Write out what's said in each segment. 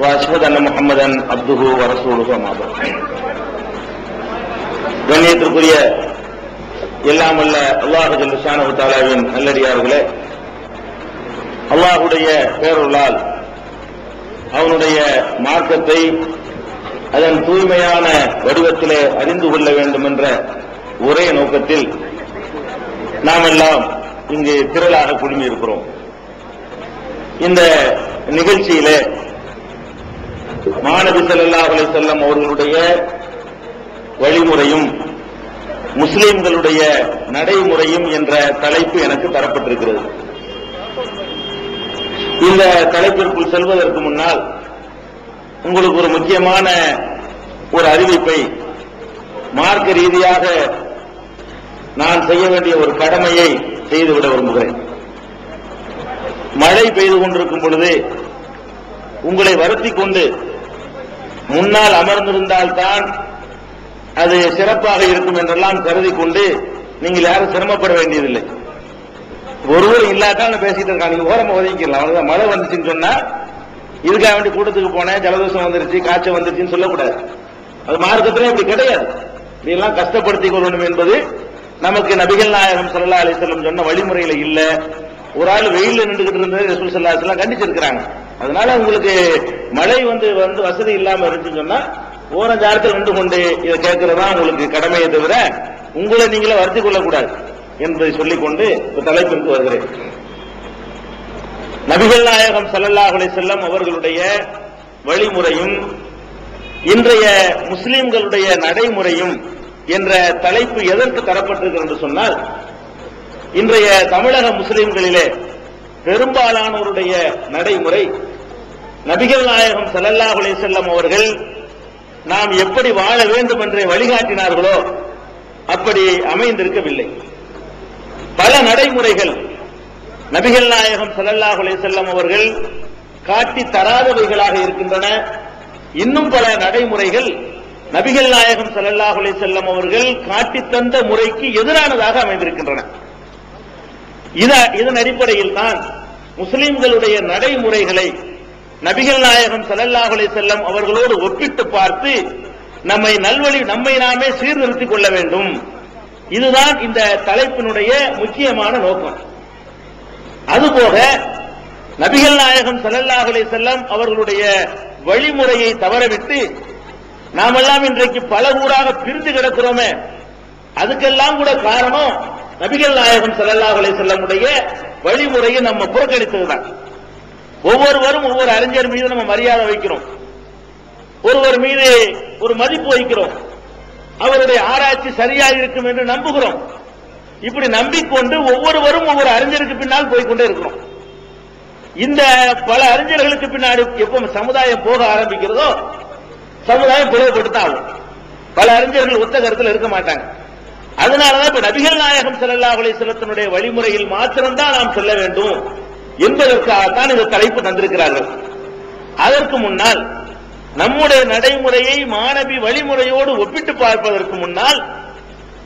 واشهد ان محمدا عبده ورسوله اما بعد கண்ணியத்திற்குரிய எல்லாம் அல்ல அல்லாஹ் ஜல்லுஷானு தாலாவின் நல்லடியார்களே அல்லாஹுடைய பேருள்ளால் அவனுடைய மார்க்கத்தை அதன் தூய்மையான வடிவத்திலே அறிந்து கொள்ள வேண்டும் என்ற ஒரே நோக்கத்தில் நாம் எல்லாம் இங்கு திரளாக குழுமி இருக்கிறோம் இந்த நிகழ்ச்சியிலே மாணவி ஸல்லல்லாஹு அலைஹி செல்லம் அவர்களுடைய வழிமுறையும் முஸ்லிம்களுடைய நடைமுறையும் என்ற தலைப்பு எனக்கு தரப்பட்டிருக்கிறது. இந்த தலைப்பிற்குள் செல்வதற்கு முன்னால் உங்களுக்கு ஒரு முக்கியமான ஒரு அறிவிப்பை மார்க்க ரீதியாக நான் செய்ய வேண்டிய ஒரு கடமையை செய்துவிட விரும்புகிறேன். மழை பெய்து கொண்டிருக்கும் பொழுது உங்களை வருத்திக் கொண்டு முன்னால் அமர்ந்திருந்தால்தான் அது சிறப்பாக இருக்கும் என்றெல்லாம் கருதி கொண்டு நீங்கள் யாரும் சிரமப்பட வேண்டியதில்லை. ஒருவர் இல்லாதான் பேசிட்டு இருக்காங்க. நீங்க ஓரமா ஒதுங்கிக்கலாம். அவ்வளவுதான். மழை வந்துச்சுன்னு சொன்னா இதுக்காக வேண்டி கூட்டத்துக்கு போனேன். ஜலதோஷம் வந்துருச்சு காய்ச்சல் வந்துருச்சுன்னு சொல்லக்கூடாது. அது மார்க்கத்திலே இப்படி கிடையாது. இதெல்லாம் கஷ்டப்படுத்திக் கொள்ளணும் என்பது நமக்கு நபிகள் நாயகம் சல்லா அலிசல்லம் சொன்ன வழிமுறையில இல்ல. ஒரு ஆள் வெயில்ல நின்றுகிட்டு இருந்தது ரசூல் சல்லா கண்டிச்சிருக்கிறாங்க. அதனால உங்களுக்கு மழை வந்து வந்து வசதி இல்லாம இருந்துச்சுன்னு சொன்னா ஓரஞ்சாரத்தில் நின்று கொண்டு இதை கேட்கறதா உங்களுக்கு கடமையை தவிர உங்களை நீங்களே வருத்தி கொள்ளக்கூடாது என்பதை சொல்லிக்கொண்டு இப்ப தலைப்பிற்கு வருகிறேன். நபிகள் நாயகம் ஸல்லல்லாஹு செல்லம் அவர்களுடைய வழிமுறையும் இன்றைய முஸ்லிம்களுடைய நடைமுறையும் என்ற தலைப்பு எதற்கு தரப்பட்டிருக்கிறது என்று சொன்னால் இன்றைய தமிழக முஸ்லிம்களிலே பெரும்பாலானோருடைய நடைமுறை நபிகள் நாயகம் ஸல்லல்லாஹு செல்லம் அவர்கள் நாம் எப்படி வாழ வேண்டும் என்று வழிகாட்டினார்களோ அப்படி அமைந்திருக்கவில்லை. பல நடைமுறைகள் நபிகள் நாயகம் ஸல்லல்லாஹு செல்லம் அவர்கள் காட்டி தராதவைகளாக இருக்கின்றன. இன்னும் பல நடைமுறைகள் நபிகள் நாயகம் ஸல்லல்லாஹு செல்லம் அவர்கள் காட்டி தந்த முறைக்கு எதிரானதாக அமைந்திருக்கின்றன. இதன் அடிப்படையில் தான் முஸ்லிம்களுடைய நடைமுறைகளை நபிகள் நாயகம் ஸல்லல்லாஹு செல்லம் அவர்களோடு ஒப்பிட்டு பார்த்து நம்மை நல்வழி நம்மை நாமே சீர்திருத்திக் கொள்ள வேண்டும். இதுதான் இந்த தலைப்பினுடைய முக்கியமான நோக்கம். அதுபோக நபிகள் நாயகம் ஸல்லல்லாஹு செல்லம் அவர்களுடைய வழிமுறையை தவறவிட்டு நாமெல்லாம் இன்றைக்கு பல ஊராக பிரிந்து கிடக்கிறோமே. அதுக்கெல்லாம் கூட காரணம் நபிகள் நாயகம் ஸல்லல்லாஹு செல்லமுடைய வழிமுறையை நம்ம புறக்கணித்ததுதான். ஒவ்வொருவரும் ஒவ்வொரு அறிஞர் மீது நம்ம மரியாதை வைக்கிறோம். ஒருவர் மீது ஒரு மதிப்பு வைக்கிறோம். அவருடைய ஆராய்ச்சி சரியாக இருக்கும் என்று நம்புகிறோம். இப்படி நம்பிக்கொண்டு ஒவ்வொருவரும் ஒவ்வொரு அறிஞருக்கு பின்னால் போய்க்கொண்டே இருக்கிறோம். இந்த பல அறிஞர்களுக்கு பின்னாடி எப்போ சமுதாயம் போக ஆரம்பிக்கிறதோ சமுதாயம் பிளவுபட்டு தான் ஆகும் பல அறிஞர்கள் ஒத்த கருத்தில் இருக்க மாட்டாங்க. அதனாலதான் இப்ப நபிகள் நாயகம் செல்லல்லா அலைஹி வழிமுறையில் மாத்திரம்தான் நாம் செல்ல வேண்டும் என்பதற்காகத்தான் இந்த தலைப்பு தந்திருக்கிறார்கள். அதற்கு முன்னால் நம்முடைய நடைமுறையை மாணவி வழிமுறையோடு ஒப்பிட்டு பார்ப்பதற்கு முன்னால்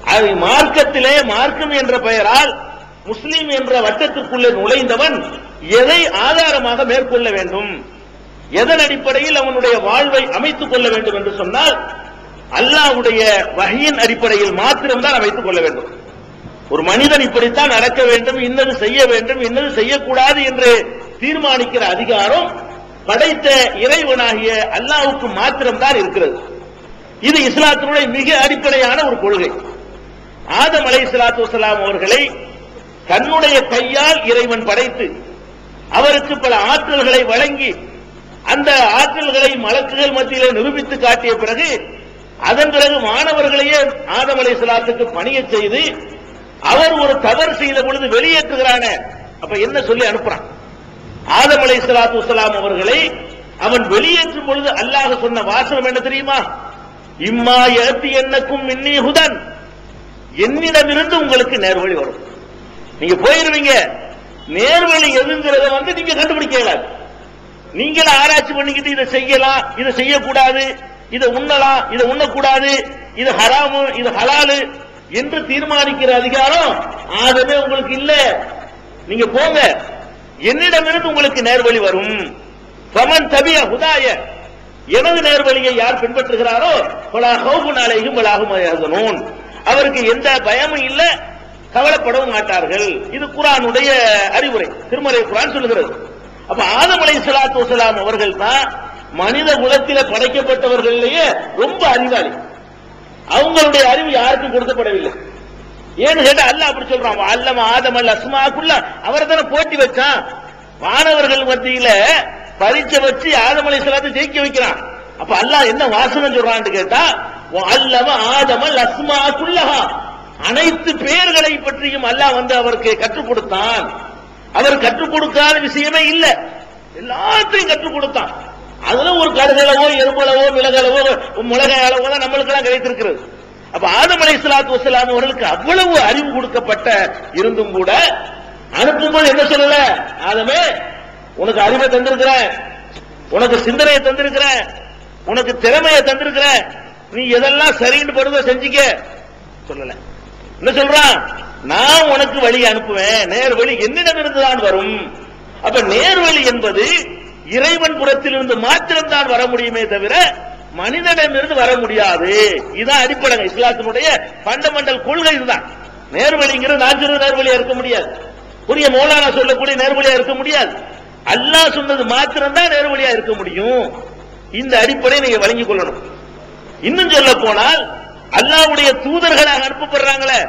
அது மார்க்கத்திலே மார்க்கம் என்ற பெயரால் முஸ்லீம் என்ற வட்டத்திற்குள்ளே நுழைந்தவன் எதை ஆதாரமாக மேற்கொள்ள வேண்டும்? எதன் அடிப்படையில் அவனுடைய வாழ்வை அமைத்துக் கொள்ள வேண்டும் என்று சொன்னால் அல்லாஹ்வுடைய வகையின் அடிப்படையில் மாத்திரம்தான் வைத்துக் கொள்ள வேண்டும். ஒரு மனிதன் இப்படித்தான் நடக்க வேண்டும் இன்னது செய்ய வேண்டும் இன்னது செய்யக்கூடாது என்று தீர்மானிக்கிற அதிகாரம் படைத்த இறைவனாகிய அல்லாவுக்கு மாத்திரம்தான் இருக்கிறது. இது இஸ்லாத்தினுடைய மிக அடிப்படையான ஒரு கொள்கை. ஆதம் அலை சலாத்து வலாம் அவர்களை தன்னுடைய கையால் இறைவன் படைத்து அவருக்கு பல ஆற்றல்களை வழங்கி அந்த ஆற்றல்களை மலக்குகள் மத்தியிலே நிரூபித்து காட்டிய பிறகு அதன் பிறகு மாணவர்களையே ஆதம் அலை சலாத்துக்கு பணிய செய்து அவர் ஒரு தவறு செய்த பொழுது வெளியேற்றுகிறான. அப்ப என்ன சொல்லி அனுப்புறான்? ஆதம் அலை சலாத்து சலாம் அவர்களை அவன் வெளியேற்றும் பொழுது அல்லாஹ் சொன்ன வாசனம் என்ன தெரியுமா? இம்மா ஏத்தி என்னக்கும் மின்னி ஹுதன். என்னிடமிருந்து உங்களுக்கு நேர்வழி வரும். நீங்க போயிருவீங்க. நேர்வழி எதுங்கிறத வந்து நீங்க கண்டுபிடிக்க இயலாது. நீங்களே ஆராய்ச்சி பண்ணிக்கிட்டு இதை செய்யலாம் இதை செய்யக்கூடாது இதை உண்ணலாம் இதை உண்ணக்கூடாது இது ஹராமு இது ஹலாலு என்று தீர்மானிக்கிற அதிகாரம் ஆகவே உங்களுக்கு இல்ல. நீங்க போங்க. என்னிடமிருந்து உங்களுக்கு நேர்வழி வரும். சமன் தபிய ஹுதாய. எனது நேர்வழியை யார் பின்பற்றுகிறாரோ பலா ஹௌபுன் அலைஹிம் அவருக்கு எந்த பயமும் இல்ல கவலைப்படவும் மாட்டார்கள். இது குரானுடைய அறிவுரை திருமறை குரான் சொல்லுகிறது அப்ப ஆதம் அலை சலாத்து வசலாம் அவர்கள் தான் மனித குலத்தில படைக்கப்பட்டவர்களிலேயே ரொம்ப அறிவாளி. அவங்களுடைய அறிவு யாருக்கும் கொடுக்கப்படவில்லை. ஏன்னு கேட்டா அல்ல அப்படி சொல்றான் அல்லம ஆதம் அல்ல அஸ்மாக்குள்ள அவரை தானே போட்டி வச்சான். மாணவர்கள் மத்தியில பரீட்சை வச்சு ஆதம் அலை சலாத்தை ஜெயிக்க வைக்கிறான். அப்ப அல்லாஹ் என்ன வாசனம் சொல்றான்னு கேட்டா அல்லம ஆதமல் அஸ்மாக்குள்ளஹா அனைத்து பெயர்களை பற்றியும் அல்லாஹ் வந்து அவருக்கு கற்றுக் கொடுத்தான். அவர் கற்றுக் கொடுக்காத விஷயமே இல்லை. எல்லாத்தையும் கற்றுக் கொடுத்தான். அதுல ஒரு கருதளவோ எறும்பளவோ மிளகளவோ மிளகாய் அளவோ தான் நம்மளுக்கு எல்லாம் கிடைத்திருக்கிறது. அப்ப ஆதம் அலை சலாத்து வசலாம் அவர்களுக்கு அவ்வளவு அறிவு கொடுக்கப்பட்ட இருந்தும் கூட அனுப்பும்போது என்ன சொல்லல? ஆதமே உனக்கு அறிவை தந்திருக்கிறேன். உனக்கு சிந்தனையை தந்திருக்கிறேன். உனக்கு திறமையை தந்திருக்கிறேன். நீ எதெல்லாம் சரின்னு படுதோ செஞ்சுக்க. சொல்லல. என்ன சொல்றான்? நான் உனக்கு வழி அனுப்புவேன். நேர் வழி என்னிடம் இருந்துதான் வரும். அப்ப நேர்வழி என்பது இறைவன் புறத்திலிருந்து மாத்திரம்தான் வர முடியுமே தவிர மனிதனிடமிருந்து வர முடியாது. இதுதான் அடிப்படை இஸ்லாத்தினுடைய பண்டமெண்டல் கொள்கை இதுதான். நேர்வழிங்கிறது நான் சொல்ற நேர்வழியா இருக்க முடியாது. புரிய மௌலானா சொல்லக்கூடிய நேர்வழியா இருக்க முடியாது. அல்லாஹ் சொன்னது மாத்திரம்தான் நேர்வழியா இருக்க முடியும். இந்த அடிப்படையை நீங்க வழங்கிக் கொள்ளணும். இன்னும் சொல்ல போனால் அல்லாஹ்வுடைய தூதர்களாக அனுப்பப்படுறாங்களே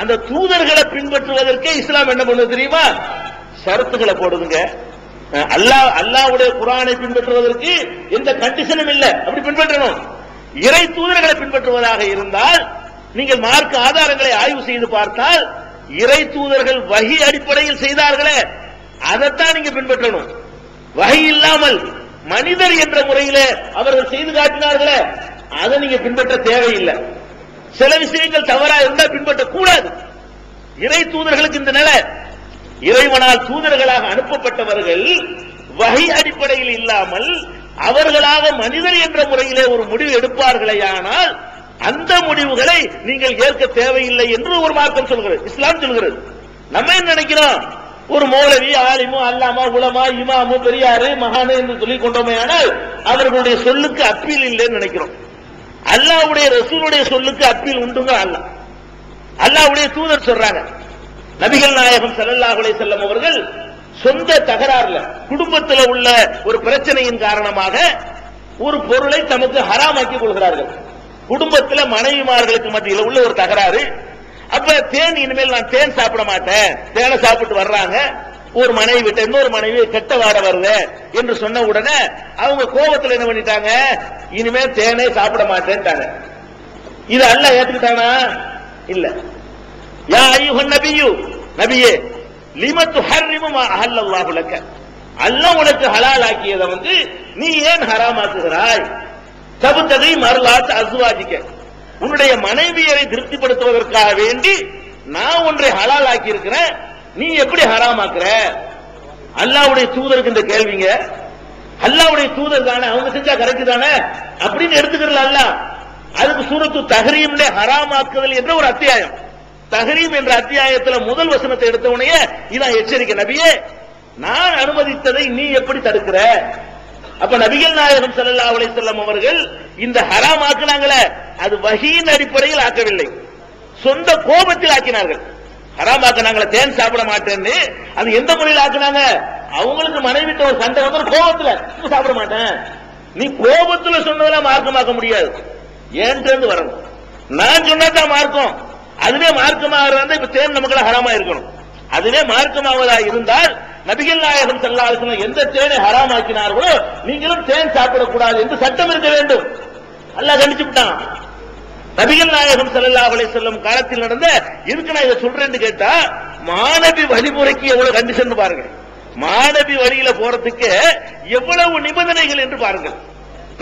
அந்த தூதர்களை பின்பற்றுவதற்கே இஸ்லாம் என்ன பண்ணுது தெரியுமா? ஷரத்துகளை போடுதுங்க. அல்லாஹ் அல்லாஹ்வுடைய குரானை பின்பற்றுவதற்கு எந்த கண்டிஷனும் இல்லை. அப்படி பின்பற்றணும். இறை தூதர்களை பின்பற்றுவதாக இருந்தால் நீங்கள் மார்க்க ஆதாரங்களை ஆய்வு செய்து பார்த்தால் இறை தூதர்கள் வகி அடிப்படையில் செய்தார்களே அதைத்தான் நீங்க பின்பற்றணும். வகை இல்லாமல் மனிதர் என்ற முறையிலே அவர்கள் செய்து காட்டினார்களே அதை நீங்க பின்பற்ற தேவையில்லை. சில விஷயங்கள் தவறா இருந்தால் பின்பற்ற கூடாது இறை தூதர்களுக்கு இந்த நிலை இறைவனால் தூதர்களாக அனுப்பப்பட்டவர்கள் வகை அடிப்படையில் இல்லாமல் அவர்களாக மனிதர் என்ற முறையிலே ஒரு முடிவு எடுப்பார்களேயானால் அந்த முடிவுகளை நீங்கள் ஏற்க தேவையில்லை என்று ஒரு மார்க்கம் சொல்கிறது. இஸ்லாம் சொல்கிறது. நம்ம என்ன நினைக்கிறோம்? ஒரு மௌலவி ஆலிமு அல்லாமா உலமா இமாமு பெரியாரு மகானு என்று சொல்லிக் கொண்டோமே ஆனால் அவர்களுடைய சொல்லுக்கு அப்பீல் இல்லைன்னு நினைக்கிறோம். அல்லாவுடைய ரசூலுடைய சொல்லுக்கு அப்பீல் உண்டுங்க அல்ல. அல்லாவுடைய தூதர் சொல்றாங்க. நபிகள் நாயகம் ஸல்லல்லாஹு அலைஹி அவர்கள் சொந்த தகராறுல குடும்பத்தில் உள்ள ஒரு பிரச்சனையின் காரணமாக ஒரு பொருளை தமக்கு ஹராமாக்கி கொள்கிறார்கள். குடும்பத்தில் மனைவிமார்களுக்கு மத்தியில் உள்ள ஒரு தகராறு. அப்ப தேன் இனிமேல் நான் தேன் சாப்பிட மாட்டேன். தேனை சாப்பிட்டு வர்றாங்க. ஒரு மனைவி கிட்ட இன்னொரு மனைவி கெட்ட வாட வருது என்று சொன்ன உடனே அவங்க கோபத்தில் என்ன பண்ணிட்டாங்க? இனிமேல் தேனே சாப்பிட மாட்டேன்ட்டாங்க. இது அல்ல ஏத்துக்கிட்டானா? இல்ல. யா ஐயோ நபியு நபியே லிமத்து துஹர்ரிமு மா அஹல்லல்லாஹு உலக அல்லாஹ் உனக்கு ஹலால் ஆக்கியதை வந்து நீ ஏன் ஹராமாக்குகிறாய்? தபுத்தகை மருளாத்து அசுவாஜிக்க உன்னுடைய மனைவியரை திருப்திப்படுத்துவதற்காக வேண்டி நான் ஒன்றை ஹலால் ஆக்கி இருக்கிறேன் நீ எப்படி ஹராமாக்குற? அல்லாவுடைய தூதருக்கு இந்த கேள்விங்க. அல்லாவுடைய தூதர் தானே அவங்க செஞ்சா கரெக்ட் தானே? அப்படின்னு எடுத்துக்கிறல அல்ல அதுக்கு சூரத்து தகரீம்ல ஹராமாக்குதல் என்ற ஒரு அத்தியாயம். தஹரீம் என்ற அத்தியாயத்துல முதல் வசனத்தை எடுத்த உடனே இதான் எச்சரிக்கை நபியே நான் அனுமதித்ததை நீ எப்படி தடுக்கிற? அப்ப நபிகள் நாயகம் செல்லல்லா அலைஹி செல்லம் அவர்கள் இந்த ஹராம் ஆக்குனாங்களே அது வகையின் அடிப்படையில் ஆக்கவில்லை. சொந்த கோபத்தில் ஆக்கினார்கள். ஹராம் ஆக்குனாங்களே தேன் சாப்பிட மாட்டேன்னு அது எந்த முறையில் ஆக்குனாங்க? அவங்களுக்கு மனைவிட்ட ஒரு சண்டை வந்து கோபத்துல. சாப்பிட மாட்டேன் நீ கோபத்துல சொன்னதெல்லாம் மார்க்கமாக்க முடியாது. ஏன்ட்டு வரணும்? நான் சொன்னதான் மார்க்கம். அதுவே மார்க்கமாக இருந்தா இப்ப தேன் நமக்குள்ள ஹராமா இருக்கணும் அதுவே மார்க்கமாவதா இருந்தால் நபிகள் நாயகம் செல்லாத எந்த தேனை ஹராமாக்கினார்களோ நீங்களும் தேன் சாப்பிடக்கூடாது என்று சட்டம் இருக்க வேண்டும். அல்ல கண்டிச்சு விட்டான். நபிகள் நாயகம் ஸல்லல்லாஹு செல்லும் காலத்தில் நடந்த இதுக்கு நான் இதை சொல்றேன்னு கேட்டா மாணவி வழிமுறைக்கு எவ்வளவு கண்டிஷன் பாருங்க. மாணவி வழியில போறதுக்கு எவ்வளவு நிபந்தனைகள் என்று பாருங்கள்.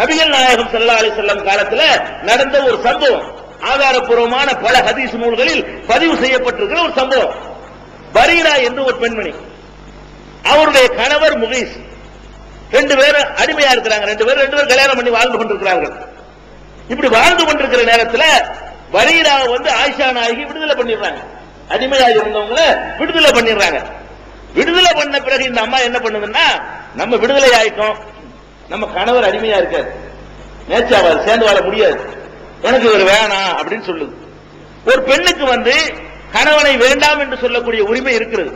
நபிகள் நாயகம் ஸல்லல்லாஹு செல்லும் காலத்துல நடந்த ஒரு சம்பவம். ஆதாரப்பூர்வமான பல ஹதீஸ் நூல்களில் பதிவு செய்யப்பட்டிருக்கிற ஒரு சம்பவம். பரீரா என்று ஒரு பெண்மணி. அவருடைய கணவர் முகேஷ் ரெண்டு பேரும் அடிமையா இருக்கிறாங்க. ரெண்டு பேரும் ரெண்டு பேரும் கல்யாணம் பண்ணி வாழ்ந்து கொண்டிருக்கிறார்கள். இப்படி வாழ்ந்து கொண்டிருக்கிற நேரத்தில் வரீரா வந்து ஆயிஷா நாயகி விடுதலை பண்ணிடுறாங்க. அடிமையாக இருந்தவங்கள விடுதலை பண்ணிடுறாங்க. விடுதலை பண்ண பிறகு இந்த அம்மா என்ன பண்ணுதுன்னா நம்ம விடுதலை ஆயிட்டோம். நம்ம கணவர் அடிமையா இருக்காரு. நேச்சாவாது சேர்ந்து வாழ முடியாது. எனக்கு இவர் வேணாம் அப்படின்னு சொல்லுது. ஒரு பெண்ணுக்கு வந்து கணவனை வேண்டாம் என்று சொல்லக்கூடிய உரிமை இருக்கிறது.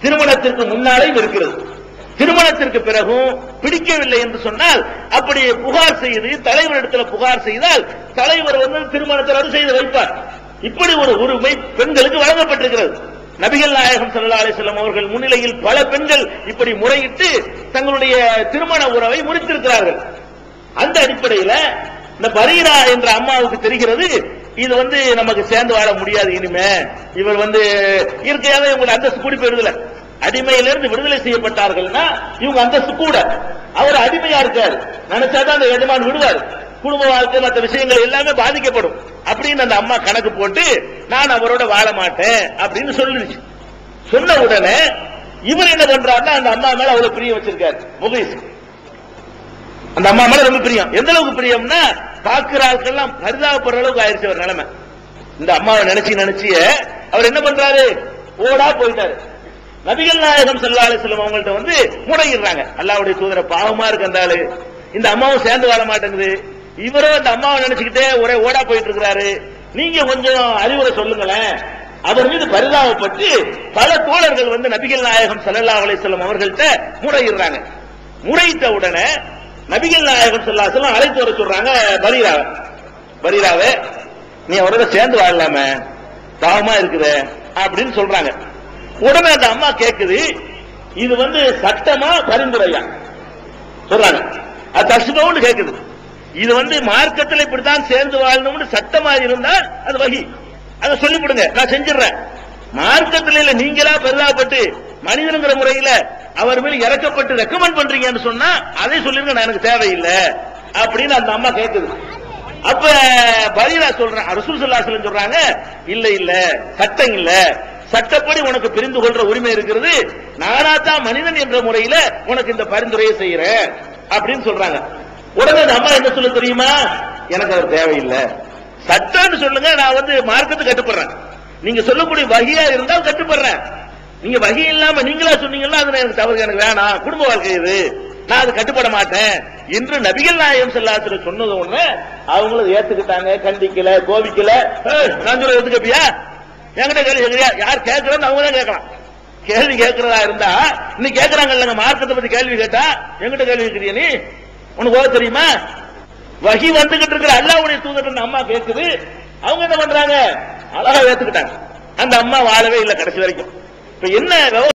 திருமணத்திற்கு முன்னாலேயும் இருக்கிறது. திருமணத்திற்கு பிறகும் பிடிக்கவில்லை என்று சொன்னால் அப்படி புகார் செய்து தலைவரிடத்துல புகார் செய்தால் தலைவர் வந்து திருமணத்தை ரத்து செய்து வைப்பார். இப்படி ஒரு உரிமை பெண்களுக்கு வழங்கப்பட்டிருக்கிறது. நபிகள் நாயகம் சல்லா அலிஸ்லாம் அவர்கள் முன்னிலையில் பல பெண்கள் இப்படி முறையிட்டு தங்களுடைய திருமண உறவை முடித்திருக்கிறார்கள். அந்த அடிப்படையில இந்த பரீரா என்ற அம்மாவுக்கு தெரிகிறது. இது வந்து நமக்கு சேர்ந்து வாழ முடியாது இனிமே. இவர் வந்து இயற்கையாவே இவங்க அந்தஸ்து கூடி போயிருதுல அடிமையிலிருந்து விடுதலை செய்யப்பட்டார்கள்னா இவங்க அந்தஸ்து கூட. அவர் அடிமையா இருக்காரு. நினைச்சாதான் அந்த எஜமான் விடுவார். குடும்ப வாழ்க்கை மற்ற விஷயங்கள் எல்லாமே பாதிக்கப்படும். அப்படின்னு அந்த அம்மா கணக்கு போட்டு நான் அவரோட வாழ மாட்டேன் அப்படின்னு சொல்லிடுச்சு. சொன்ன உடனே இவர் என்ன பண்றாருன்னா அந்த அம்மா மேல அவ்வளவு பிரிய வச்சிருக்காரு முகேஷ் அந்த அம்மா மேல ரொம்ப பிரியம். எந்த அளவுக்கு பிரியம்னா பாக்குற ஆட்கள்லாம் பரிதாபப்படுற அளவுக்கு ஆயிடுச்சு அவர் நிலைமை. இந்த அம்மாவை நினைச்சு நினைச்சு அவர் என்ன பண்றாரு? ஓடா போயிட்டாரு. நபிகள் நாயகம் ஸல்லல்லாஹு அலைஹி அவங்கள்ட்ட வந்து முறையிடுறாங்க. அல்லாவுடைய தூதர பாவமா இருக்கு அந்த ஆளு. இந்த அம்மாவும் சேர்ந்து வர மாட்டேங்குது. இவரும் அந்த அம்மாவை நினைச்சுக்கிட்டே ஒரே ஓடா போயிட்டு இருக்கிறாரு. நீங்க கொஞ்சம் அறிவுரை சொல்லுங்களேன். அவர் மீது பரிதாபப்பட்டு பல தோழர்கள் வந்து நபிகள் நாயகம் ஸல்லல்லாஹு அலைஹி செல்லும் அவர்கள்ட்ட முறையிடுறாங்க. முறையிட்ட உடனே நபிகள் நாயகம் சொல்லா அலைஹி அழைத்து வர சொல்றாங்க பரீராவை. பரீராவே நீ அவரோட சேர்ந்து வாழலாமே பாவமா இருக்குது அப்படின்னு சொல்றாங்க. உடனே அந்த அம்மா கேக்குது இது வந்து சட்டமா பரிந்துரையா? சொல்றாங்க. அது தசுபம்னு கேக்குது. இது வந்து மார்க்கத்தில் இப்படித்தான் சேர்ந்து வாழணும்னு சட்டமா இருந்தா அது வகி. அதை சொல்லி கொடுங்க நான் செஞ்சிடுறேன். மார்க்கத்தில் இல்ல நீங்களா பெரிதாப்பட்டு மனிதனுங்கிற முறையில அவர் மேல இறக்கப்பட்டு ரெக்கமெண்ட் பண்றீங்கன்னு சொன்னா அதை சொல்லிருங்க நான் எனக்கு தேவையில்லை அப்படின்னு அந்த அம்மா கேட்குது அப்ப பதிலா சொல்றேன் அரசூல் ஸல்லல்லாஹு சொல்றாங்க இல்ல இல்ல சட்டம் இல்ல. சட்டப்படி உனக்கு பிரிந்து கொள்ற உரிமை இருக்கிறது. நானா தான் மனிதன் என்ற முறையில உனக்கு இந்த பரிந்துரையை செய்யறேன் அப்படின்னு சொல்றாங்க. உடனே அந்த அம்மா என்ன சொல்ல தெரியுமா? எனக்கு அது தேவையில்லை. சட்டம்னு சொல்லுங்க நான் வந்து மார்க்கத்துக்கு கட்டுப்படுறேன். நீங்க சொல்லக்கூடிய வகையா இருந்தால் கட்டுப்படுறேன். நீங்க வகை இல்லாம நீங்களா சொன்னீங்கன்னா அது எனக்கு தவறு எனக்கு வேணாம். குடும்ப வாழ்க்கை இது. நான் அது கட்டுப்பட மாட்டேன். என்று நபிகள் நாயம் செல்லாத்துல சொன்னது ஒண்ணு. அவங்களும் ஏத்துக்கிட்டாங்க. கண்டிக்கல கோபிக்கல. நான் சொல்ல ஏத்துக்கப்பியா என்கிட்ட கேள்வி கேட்கறியா யார் கேட்கறன்னு அவங்க தான் கேட்கலாம். கேள்வி கேட்கறதா இருந்தா இன்னைக்கு கேட்கறாங்க இல்லங்க மார்க்கத்தை பத்தி கேள்வி கேட்டா எங்கிட்ட கேள்வி கேட்கறியா நீ? உனக்கு ஓ தெரியுமா? வகி வந்துகிட்டு இருக்கிற அல்லாவுடைய தூதர் அம்மா கேட்குது அவங்க என்ன பண்றாங்க? அழகா ஏத்துக்கிட்டாங்க. அந்த அம்மா வாழவே இல்லை கடைசி வரைக்கும். இப்ப என்ன